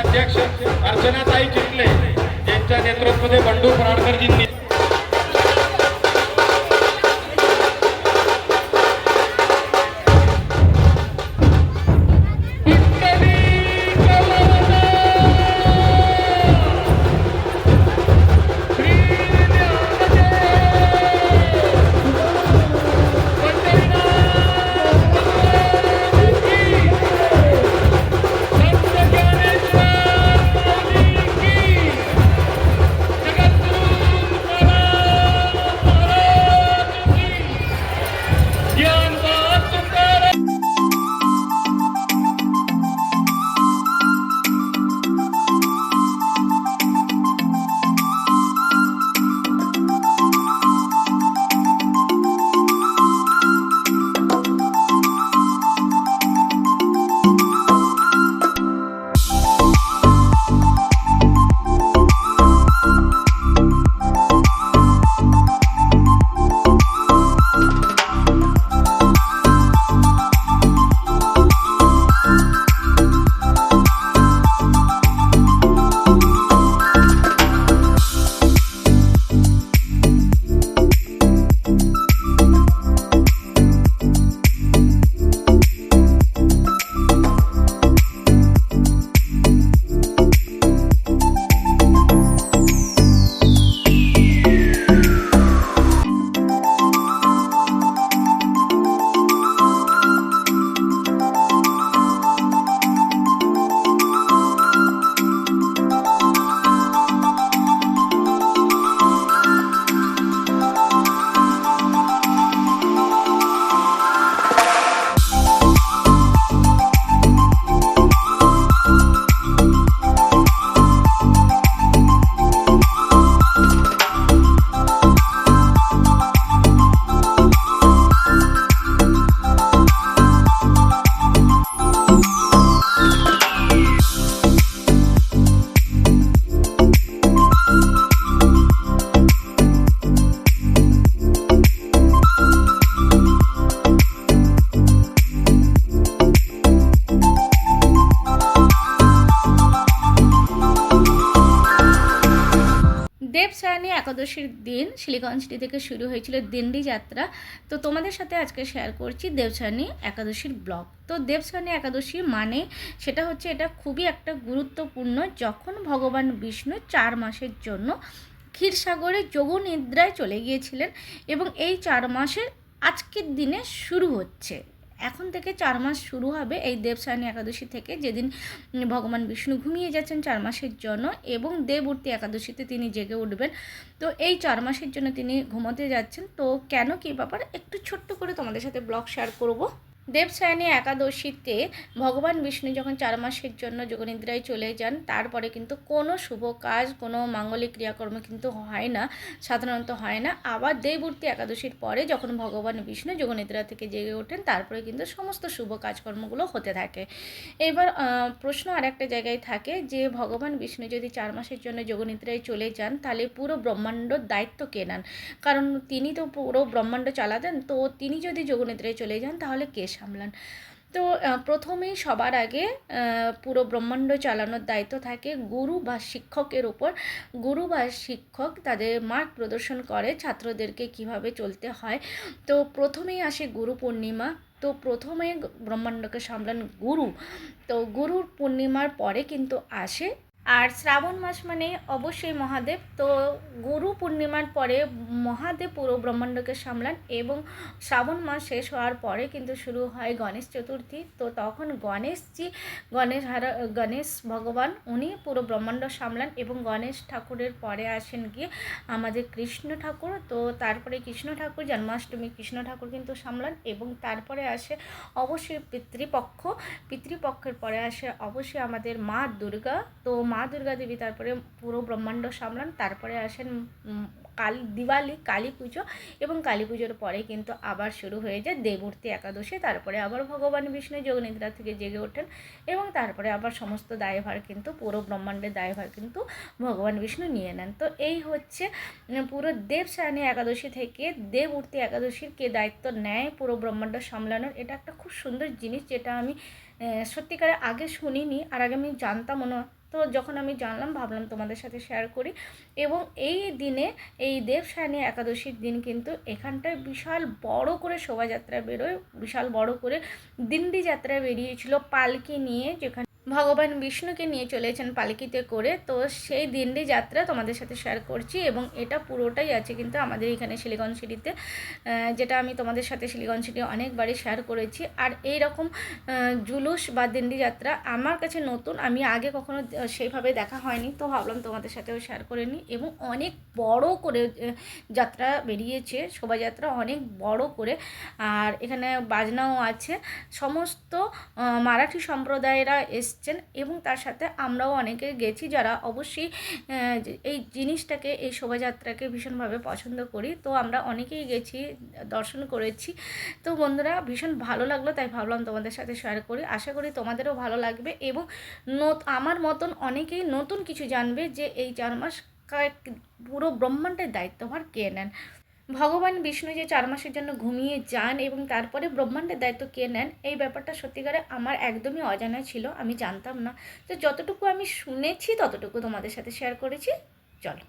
अध्यक्ष अर्चनाताई चिटले यांच्या नेतृत्वामध्ये बंडू पराडकरजींनी একাদশীর দিন শিলিগঞ্জটি থেকে শুরু হয়েছিল দিন্ডি যাত্রা। তো তোমাদের সাথে আজকে শেয়ার করছি দেবসায়নী একাদশীর ব্লগ তো দেবসায়নী একাদশী মানে সেটা হচ্ছে এটা খুবই একটা গুরুত্বপূর্ণ যখন ভগবান বিষ্ণু চার মাসের জন্য ক্ষীরসাগরে যোগ নিদ্রায় চলে গিয়েছিলেন এবং এই চার মাসের আজকের দিনে শুরু হচ্ছে। এখন থেকে চার মাস শুরু হবে এই দেবসায়নী একাদশী থেকে। যেদিন ভগবান বিষ্ণু ঘুমিয়ে যাচ্ছেন চার মাসের জন্য এবং দেবর্তি একাদশীতে তিনি জেগে উঠবেন। তো এই চার মাসের জন্য তিনি ঘুমাতে যাচ্ছেন। তো কেন কী ব্যাপার? একটু ছোট্ট করে তোমাদের সাথে ব্লগ শেয়ার করব। দেবসায়নী একাদশীতে ভগবান বিষ্ণু যখন চার মাসের জন্য যোগনিদ্রায় চলে যান, তারপরে কিন্তু কোনো শুভ কাজ, কোনো মাঙ্গলিক ক্রিয়াকর্ম কিন্তু হয় না, সাধারণত হয় না। আবার দেবূর্তি একাদশীর পরে যখন ভগবান বিষ্ণু যোগনিদ্রা থেকে জেগে ওঠেন, তারপরে কিন্তু সমস্ত শুভ কাজকর্মগুলো হতে থাকে। এবার প্রশ্ন আর একটা জায়গায় থাকে যে, ভগবান বিষ্ণু যদি চার মাসের জন্য যোগনিদ্রায় চলে যান, তাহলে পুরো ব্রহ্মাণ্ডর দায়িত্ব কে নেন? কারণ তিনি তো পুরো ব্রহ্মাণ্ড চালাতেন, তো তিনি যদি যোগনিদ্রায় চলে যান, তাহলে কে সামলান। তো প্রথমেই সবার আগে পুরো ব্রহ্মাণ্ড চালানোর দায়িত্ব থাকে গুরু বা শিক্ষকের ওপর। গুরু বা শিক্ষক তাদের মার্গ প্রদর্শন করে ছাত্রদেরকে কীভাবে চলতে হয়। তো, প্রথমেই আসে গুরু পূর্ণিমা। তো, প্রথমে ব্রহ্মাণ্ডকে সামলান গুরু। তো, গুরুর পূর্ণিমার পরে কিন্তু আসে আর শ্রাবণ মাস মানে অবশ্যই মহাদেব। তো গুরু পূর্ণিমার পরে মহাদেব পুরো ব্রহ্মাণ্ডকে সামলান এবং শ্রাবণ মাস শেষ হওয়ার পরে কিন্তু শুরু হয় গণেশ চতুর্থী। তো তখন গণেশজি, গণেশ হারা, গণেশ ভগবান উনি পুরো ব্রহ্মাণ্ড সামলান এবং গণেশ ঠাকুরের পরে আসেন গিয়ে আমাদের কৃষ্ণ ঠাকুর। তো তারপরে কৃষ্ণ ঠাকুর, জন্মাষ্টমী কৃষ্ণ ঠাকুর কিন্তু সামলান এবং তারপরে আসে অবশ্যই পিতৃপক্ষ। পিতৃপক্ষের পরে আসে অবশ্যই আমাদের মা দুর্গা। তো মা দুর্গা দেবী, তারপরে পুরো ব্রহ্মাণ্ড সামলান, তারপরে আসেন কাল, দিওয়ালি, কালী পুজো এবং কালী পুজোর পরে কিন্তু আবার শুরু হয়ে যায় দেবমূর্তি একাদশী, তারপরে আবার ভগবান বিষ্ণু যোগনিদ্রা থেকে জেগে ওঠেন এবং তারপরে আবার সমস্ত দায়ভার কিন্তু, পুরো ব্রহ্মাণ্ডের দায়ভার কিন্তু ভগবান বিষ্ণু নিয়ে নেন। তো এই হচ্ছে পুরো দেবসায়নী একাদশী থেকে দেবমূর্তি একাদশীর কে দায়িত্ব নেয় পুরো ব্রহ্মাণ্ড সামলানোর। এটা একটা খুব সুন্দর জিনিস যেটা আমি সত্যিকারে আগে শুনিনি, আর আগে আমি জানতামও না। তো যখন আমি জানলাম, ভাবলাম তোমাদের সাথে শেয়ার করি এবং এই দিনে, এই দেবসায়নী একাদশীর দিন কিন্তু এখানটায় বিশাল বড় করে শোভাযাত্রা বেরোয়, বিশাল বড় করে দিন্ডি যাত্রা বেরিয়েছিল পালকি নিয়ে, যেখানে ভগবান বিষ্ণুকে নিয়ে চলেছেন পালকিতে করে। তো সেই দিন্ডি যাত্রা তোমাদের সাথে শেয়ার করছি এবং এটা পুরোটাই আছে কিন্তু আমাদের এখানে শিলিগঞ্জ সিটিতে যেটা আমি তোমাদের সাথে শিলিগঞ্জ সিটি অনেকবারই শেয়ার করেছি। আর এই রকম জুলুস বা দিন্ডি যাত্রা আমার কাছে নতুন, আমি আগে কখনো সেইভাবে দেখা হয়নি। তো ভাবলাম তোমাদের সাথেও শেয়ার করে নিই এবং অনেক বড় করে যাত্রা বেরিয়েছে, শোভাযাত্রা অনেক বড় করে। আর এখানে বাজনাও আছে। সমস্ত মারাঠি সম্প্রদায়েরা এসছেন এবং তার সাথে আমরাও অনেকে গেছি যারা অবশ্যই এই জিনিসটাকে, এই শোভাযাত্রাকে ভীষণভাবে পছন্দ করি। তো আমরা অনেকেই গেছি, দর্শন করেছি। তো বন্ধুরা, ভীষণ ভালো লাগল, তাই ভাবলাম তোমাদের সাথে শেয়ার করি। আশা করি তোমাদেরও ভালো লাগবে এবং আমার মতন অনেকেই নতুন কিছু জানবে যে এই চার মাস পুরো ব্রহ্মাণ্ডের দায়িত্বভার কে নেন। ভগবান বিষ্ণু যে চার মাসের জন্য ঘুমিয়ে যান এবং তারপরে ব্রহ্মাণ্ডের দায়িত্ব কে নেন, এই ব্যাপারটা সত্যিকারে আমার একদমই অজানা ছিল, আমি জানতাম না। তো যতটুকু আমি শুনেছি, ততটুকু তোমাদের সাথে শেয়ার করেছি। চলো।